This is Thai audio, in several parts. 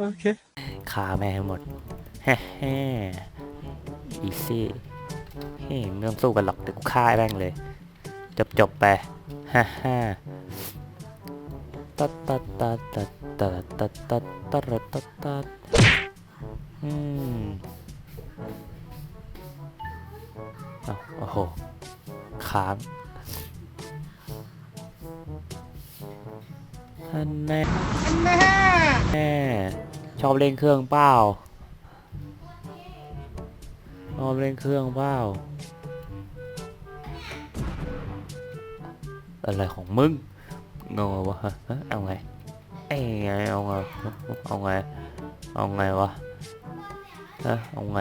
โอเคฆ่าแม่ให้หมดฮ่าฮ่าอีซี่เฮ้ยไม่ต้องสู้กันหรอกเดี๋ยวกูฆ่าแม่งเลย จบจบไปฮ่าฮ่าตัดตัดตัดตัดตัดตัดตัดตัดตัดตัดอืมเอาโอ้โหค้างอันแน่แน่ ชอบเล่นเครื่องเปล่าชอบเล่นเครื่องเปล่าอะไรของมึงงงวะเอาไงเอ้ยไงเอาไงเอาไงเอาไงวะฮะเอาไง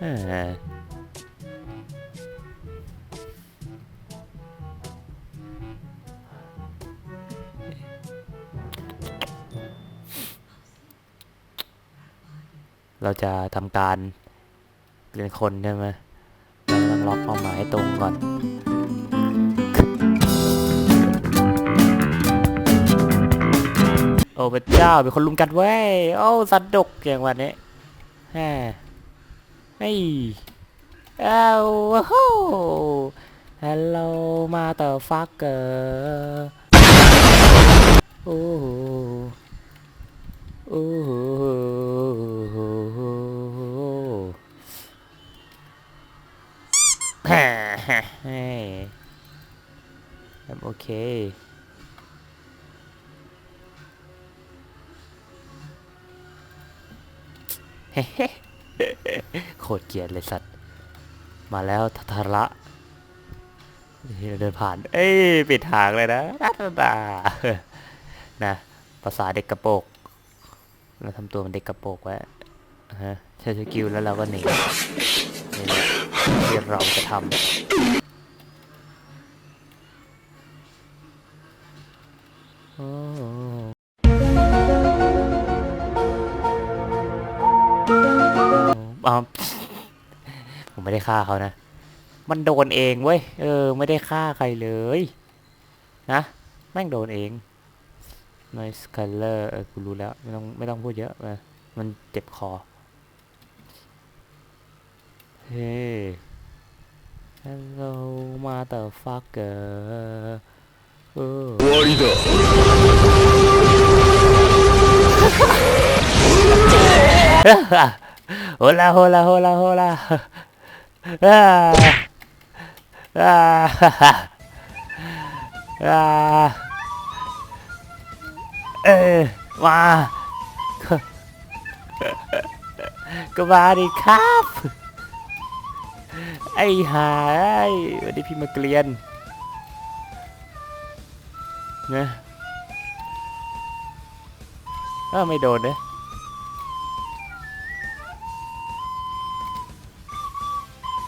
อ้ย เราจะทำการเรียนคนใช่ไหมเราต้องล็อกเป้าหมายให้ตรงก่อนโอ้พระเจ้าเป็นคนลุมกันเว้ยโอ้สันดกอย่างวันนี้แฮ่เฮ้ยเอ้าว้ฮัลโหลมาเตอร์ฟักเกอร์โอ้ โอเคโคตรเกลียดเลยสัตว์ มาแล้วทัทระนี่เดินผ่าน เอ้ยปิดทางเลยนะดาดาดานะภาษาเด็กกระโปรงเราทำตัวเป็นเด็กกระโปรงไว้ฮะใช้สกิลแล้วเราก็หนีนี่แหละที่เราจะทำ โอ้อ้าผมไม่ได้ฆ่าเขานะ มันโดนเองเว้ย เออ ไม่ได้ฆ่าใครเลย นะ แม่งโดนเอง noise color เออกูรู้แล้ว ไม่ต้องไม่ต้องพูดเยอะนะมันเจ็บคอ เฮ้ hello motherfucker เออ 終わりだ โฮลาโฮลาโฮลาโฮลาอ่าอ่าอ่าเออมาก็มาดิครับ ไอ้หายวันนี้พี่มาเกลียน นะเออไม่โดนเนย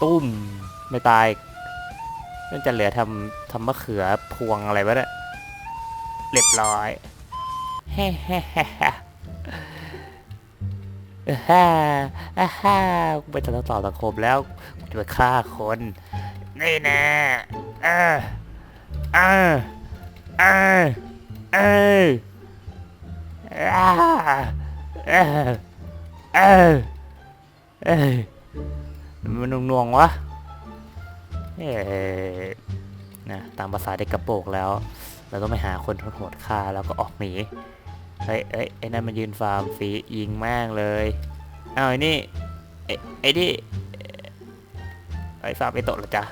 ตุ้ม ไม่ตายน่าจะเหลือทำทำมะเขือพวงอะไรวะเนี่ยเรียบร้อยแฮ่แฮ่แฮ่แฮ่ฮ่าฮ่าฮ่าไปต่อต่อสังคมแล้วจะไปฆ่าคน นี่แน่เออเออ เออเออเออเออเออมันน่วงๆวะเอ๊ะนะตามภาษาเด็กกระโปรงแล้ว เราต้องไปหาคนโหดๆฆ่าแล้วก็ออกหนีเฮ้ยเอ้ยไอ้นั่นมันยืนฟาร์มฟรียิงแม่งเลยเอาไอ้นี่ไอ้ไอ้นี่ไอ้ฟาร์มไอโตะเหรอจ๊ะ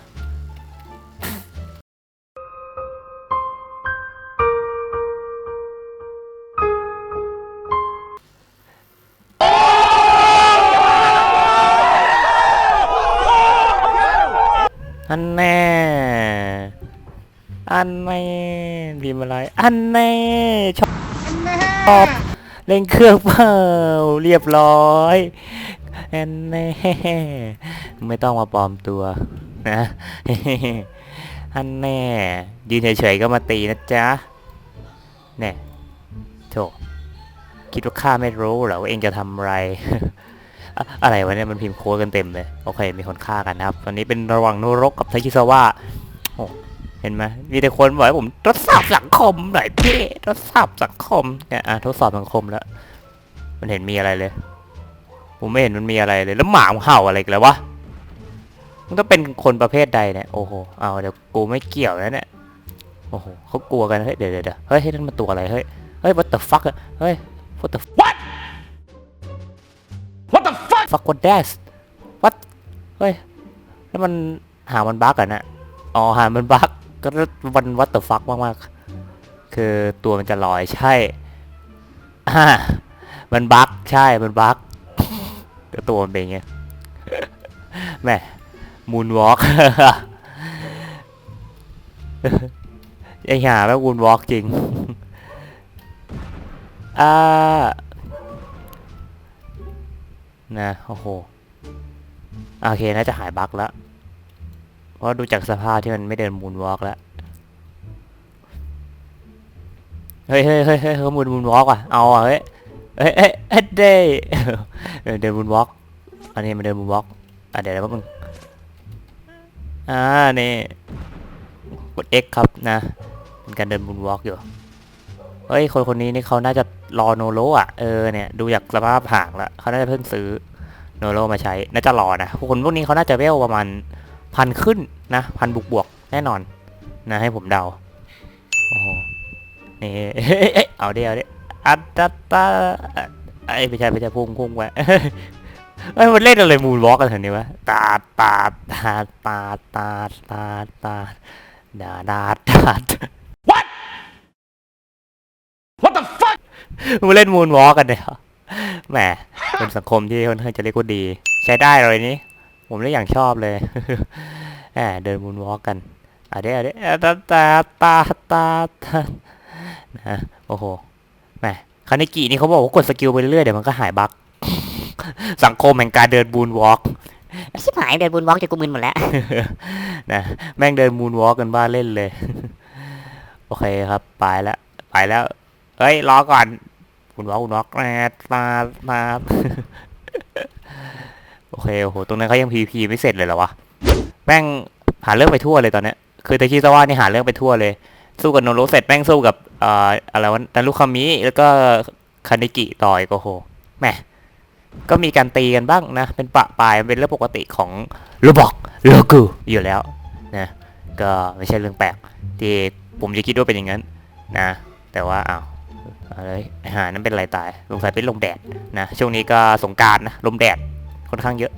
อันแน่ อันแน่พิมพ์อะไร อันแน่ชอบเล่นเครื่องเปล่าเรียบร้อยอันแน่ไม่ต้องมาปลอมตัวนะอันแน่ ยืนเฉยๆก็มาตีนะจ๊ะเนี่ยโถคิดว่าข้าไม่รู้เหรอว่าเองจะทำอะไร อะไรวะเนี่ยมันพิมพ์โค้ดกันเต็มเลย โอเค มีคนฆ่ากันนะครับตอนนี้เป็นระหว่างโนรกกับไทคิซาวะโอ้เห็นไหมมีแต่คนบอกให้ผมทดสอบสังคมหน่อยพี่ทดสอบสังคมเนี่ยอะทดสอบสังคมแล้ว มันเห็นมีอะไรเลย ผมไม่เห็นมันมีอะไรเลยแล้วหมาเห่าอะไรกันแล้ววะมันก็เป็นคนประเภทใดเนี่ยโอ้โหเอาเดี๋ยวกูไม่เกี่ยวแล้วเนี่ยโอ้โหเขากลัวกันเฮ้ยเดี๋ยวเดี๋ยวเฮ้ยเฮ้ยนั่นมันตัวอะไรเฮ้ยเฮ้ย what the fuck เฮ้ย what the What? What the fuck? fuck what that what เฮ้ยแล้วมันหามันบั๊กอะนะอ๋อหามันบั๊กก็มัน what the fuck มากๆคือตัวมันจะลอยใช่อ่ามันบั๊กใช่มันบั๊กแต่ตัวมันเป็นอย่างแม่มูนวอล์กไอ้ห่าแม่มูนวอล์กจริงอ่า นะโอ้โหโอเคน่าจะหายบั๊กแล้วเพราะดูจากสภาพที่มันไม่เดินมูนวอล์กแล้วเฮ้ยเฮ้ยเฮ้ยเฮ้ยเขามูนมูนวอล์กว่ะเอาอะเฮ้ยเฮ้ยเฮ้ยเฮ้ยเด้เดินมูนวอล์กอันนี้มันเดินมูนวอล์กอะเดี๋ยวแป๊บนึงอ่านี่กด X ครับนะเป็นการเดินมูนวอล์กอยู่ เฮ้ยคนคนนี้นี่เขาน่าจะรอโนโรอะเออเนี่ยดูจากสภาพห่างแล้วเขาน่าจะเพิ่งซื้อโนโรมาใช้น่าจะรอนะคนพวกนี้เขาน่าจะเวลประมาณพันขึ้นนะพันบวกบวกแน่นอนนะให้ผมเดาโอ้โหนี่เอ้ยเอาเดียวเดียวอัตตาตาไอ้ไม่ใช่ไม่ใช่พุ่งพุ่งไว้เอ้มันเล่นอะไรมูนวอล์กกันแถวนี้วะตาดตาดตาดตาดตาดตาดตาดดาดาดาด What? What the fuck? มาเล่นมูนวอล์กกันเนี่ยแหมเป็นสังคมที่ค่อนข้างจะเรียกว่าดี ใช้ได้เลยนี่ผมได้อย่างชอบเลยแหมเดินมูนวอล์กกันอะเดี๋ยวเดี๋ยวตาตาตาตาตานะโอ้โหแหมคานิกินี่เขาบอกว่ากดสกิลไปเรื่อยๆเดี๋ยวมันก็หายบั๊กสังคมแห่งการเดินมูนวอล์กชิบหายเดินบุญวอล์กจนกูมึนหมดแล้วนะแม่งเดินมูนวอล์กกันบ้าเล่นเลย โอเคครับ ไปแล้ว ไปแล้ว เฮ้ย รอก่อน คุณวอล์กคุณวอล์กแมามามาโอเคโอ้โหตรงนั้นเขายังพีพีไม่เสร็จเลยเหรอวะแม่งหาเรื่องไปทั่วเลยตอนเนี้ยคือต่คิดซะว่านี่หาเรื่องไปทั่วเลย สู้กับโนโรเสร็จแม่งสู้กับอ่ออะไรวะนารุคามิแล้วก็คานิกิต่อยก็โหแหมก็มีการตีกันบ้างนะ เป็นปะปลายเป็นเรื่องปกติของโรบอกโลกูอยู่แล้วนะก็ไม่ใช่เรื่องแปลกที่ผมจะคิดว่าเป็นอย่างนั้นนะ แต่ว่าอ้าว อะไรไอ้หานั้นเป็นอะไรตายสงสัยเป็นลมแดดนะช่วงนี้ก็สงกรารนะลมแดดค่อนข้างเยอะ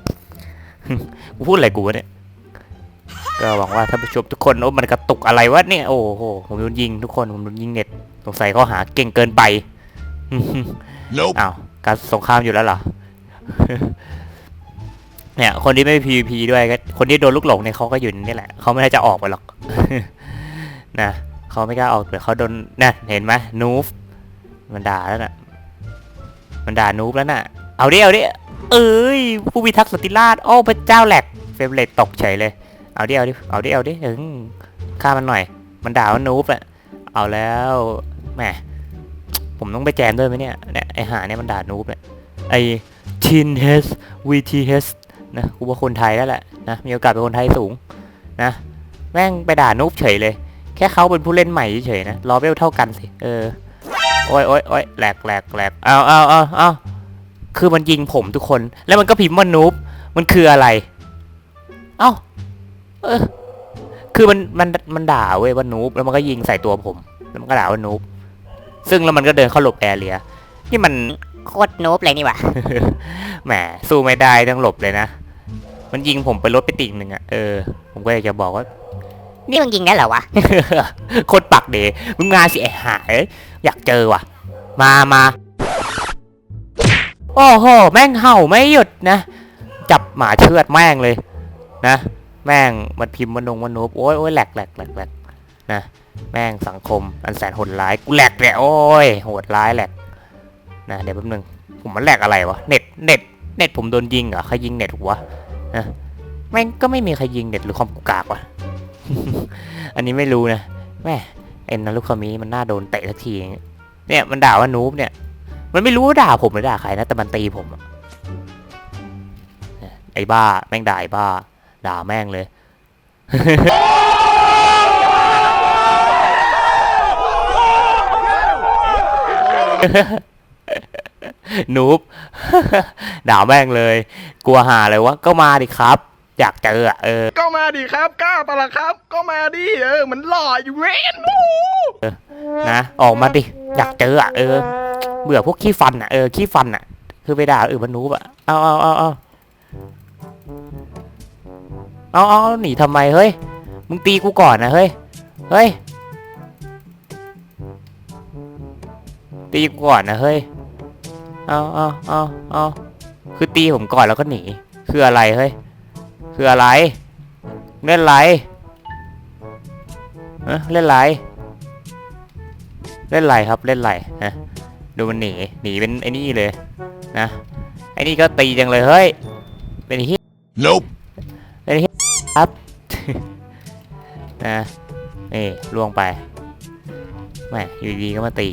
กูพูดอะไรกูวะเนี่ย ก็หวังว่าท่านผู้ชมทุกคนโอ้มันกระตุกอะไรวะเนี่ยโอ้โหผมโดนยิงทุกคนผมโดนยิงเน็ตสงสัยเขาหาเก่งเกินไป Nope. อ้าวการสงครามอยู่แล้วเหรอเนี่ย คนที่ไม่ PVP ด้วยก็คนที่โดนลูกหลงเนี่ยเขาก็อยู่นี่แหละเขาไม่ได้จะออกไปหรอกนะเขาไม่กล้าออกเดี๋ยวเขาโดนน่ะเห็นไหมนูฟ มันด่าแล้วน่ะ มันด่านูฟแล้วน่ะ เอาดิเอาดิเอ้ยผู้พิทักษ์สติราชโอ้พระเจ้าแหลกเฟมเรทตกเฉยเลย เอาดิเอาดิเอาดิเอาดิเออฆ่ามันหน่อย มันด่าว่านูฟอะเอาแล้วแหมผมต้องไปแจมด้วยไหมเนี่ยเนี่ยไอหาเนี่ยมันด่านูฟเนี่ยไอชินเฮสวีทีเฮสนะกูว่าคนไทยแล้วแหละนะมีโอกาสเป็นคนไทยสูงนะแม่งไปด่านูฟเฉยเลย แค่เขาเป็นผู้เล่นใหม่เฉยนะรอเวลเท่ากันสิเออ โอ้ยโอ้ยโอ้ยแหลกแหลกแหลกเอาเอาเอาเอาคือมันยิงผมทุกคน แล้วมันก็พิมพ์ว่านูฟมันคืออะไร เอ้าเออคือมันมันมันด่าเว้ยว่านูบแล้วมันก็ยิงใส่ตัวผม แล้วมันก็ด่าว่านูบซึ่งแล้วมันก็เดินเข้าหลบแอร์เรียนี่มันโคตรโนบเลยนี่หว่าแหมสู้ไม่ได้ต้องหลบเลยนะ มันยิงผมไปรถไปติ่งหนึ่งอะเออผมก็อยากจะบอกว่านี่มึงยิงได้เหรอวะโคตรปักเดมึงมาสิไอ้หาย อยากเจอว่ะ มามาโอ้โห แม่งเห่าไม่หยุดนะ จับหมาเชือดแม่งเลย นะ แม่งมันพิมพ์มันนงมันโนบโอ้ยโอ้ยแหลกแหลกแหลกแหลกนะ แม่งสังคมอันแสนโหดร้าย กูแหลกเนี่ยโอ้ย โหดร้ายแหลก นะ เดี๋ยวแป๊บนึง ผมมันแหลกอะไรวะ เน็ต เน็ต เน็ตผมโดนยิงเหรอ ใครยิงเน็ตวะนะ แม่งก็ไม่มีใครยิงเน็ตหรือคอมกูกากวะ อันนี้ไม่รู้นะ แม่ เอ็นนารุคามิมันน่าโดนเตะสักทีเนี่ยมันด่าว่านูบเนี่ย มันไม่รู้ว่าด่าผมหรือด่าใครนะแต่มันตีผมไอ้บ้าแม่งด่าไอ้บ้า ด่าแม่งเลยนูบด่าแม่งเลย กลัวหาเลยวะก็มาดิครับ อยากเจออะเออ ก็มาดิครับกล้าปะล่ะครับ ก็มาดิเออมันหล่ออยู่เว้นโอ้นะออกมาดิอยากเจออะเออ เบื่อพวกขี้ฟันอะเออขี้ฟันอะคือไปด่าเออมันนูบอะเอาเอาเอาเอาเอาเอาหนีทำไมเฮ้ยมึงตีกูก่อนนะเฮ้ยเฮ้ยตีกูก่อนนะเฮ้ยเอาเอาเอาเอาคือตีผมก่อนแล้วก็หนี คืออะไรเฮ้ย คืออะไร เล่นไรเอะเล่นไรเล่นไรครับเล่นไรนะดูมันหนีหนีเป็นไอ้นี่เลยนะไอ้นี่ก็ตีจังเลยเฮ้ยเป็นที่ Nope. ครับนะนี่ล่วงไปแหม่อยู่ดีๆก็มาตี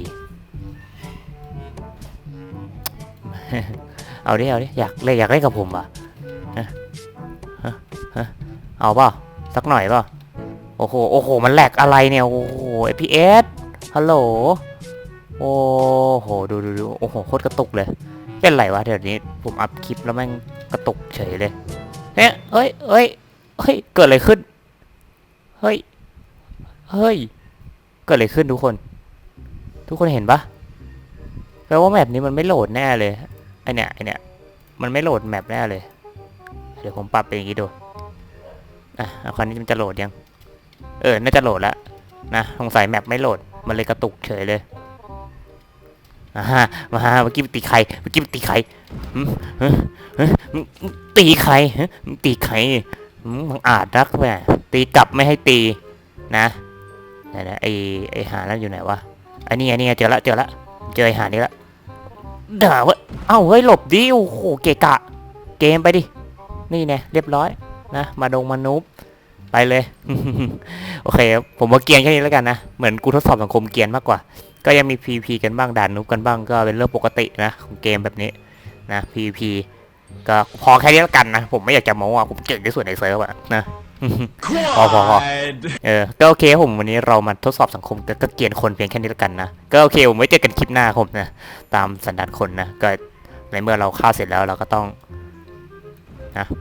เอาดิเอาดิอยากเล่นอยากเล่นกับผมป่ะฮะ ฮะเอาเปล่าสักหน่อยเปล่าโอ้โหโอ้โหมันแหลกอะไรเนี่ยโอ้โหไอพีเอสฮัลโหลโอ้โหดูดูดูโอ้โหโคตรกระตุกเลย เป็นไรวะเดี๋ยวนี้ผมอัพคลิปแล้วแม่งกระตุกเฉยเลยเนี่ยเฮ้ยเฮ้ยเฮ้ยเกิดอะไรขึ้นเฮ้ยเฮ้ยเกิดอะไรขึ้นทุกคน ทุกคนเห็นปะแปลว่าแมปนี้มันไม่โหลดแน่เลยไอเนี้ยไอเนี้ยมันไม่โหลดแมปแน่เลย เดี๋ยวผมปรับเป็นอย่างนี้ดู อะเอาคราวนี้มันจะโหลดยัง เออ น่าจะโหลดแล้วนะสงสัยแมปไม่โหลด มันเลยกระตุกเฉยเลยอ่ามาเมื่อกี้ตีใครเมื่อกี้ตีใครหืมเฮ้ยเฮ้ยมึงมึตีใครฮึตีใครมึงอาจรักแม่ตีกลับไม่ให้ตีนะไหนนะไอไอหาแล้วอยู่ไหนวะไอนี่ไอนี่ไงเจอละเจอละเจอไอหานี่ละด่าเวะเอ้าเฮ้ยหลบดิโอ้โหเกะกะ เกมไปดิ นี่แน่เรียบร้อย นะมาดงมานุบไปเลย โอเค ผมว่าเกียนแค่นี้แล้วกันนะ เหมือนกูทดสอบสังคมเกียนมากกว่า ก็ยังมี PVP กันบ้างด่านนุบกันบ้างก็เป็นเรื่องปกตินะของเกมแบบนี้นะ PVP ก็พอแค่นี้แล้วกันนะ ผมไม่อยากจะโม้อะผมเก่งที่สุดในเซิร์ฟอะนะพอพอพอเออ ก็โอเคผมวันนี้เรามาทดสอบสังคมก็กเกียนคนเพียงแค่นี้แล้วกันนะ ก็โอเคผมไว้เจอกันคลิปหน้าผมนะ ตามสันดานคนนะ ก็ในเมื่อเราฆ่าเสร็จแล้วเราก็ต้องนะ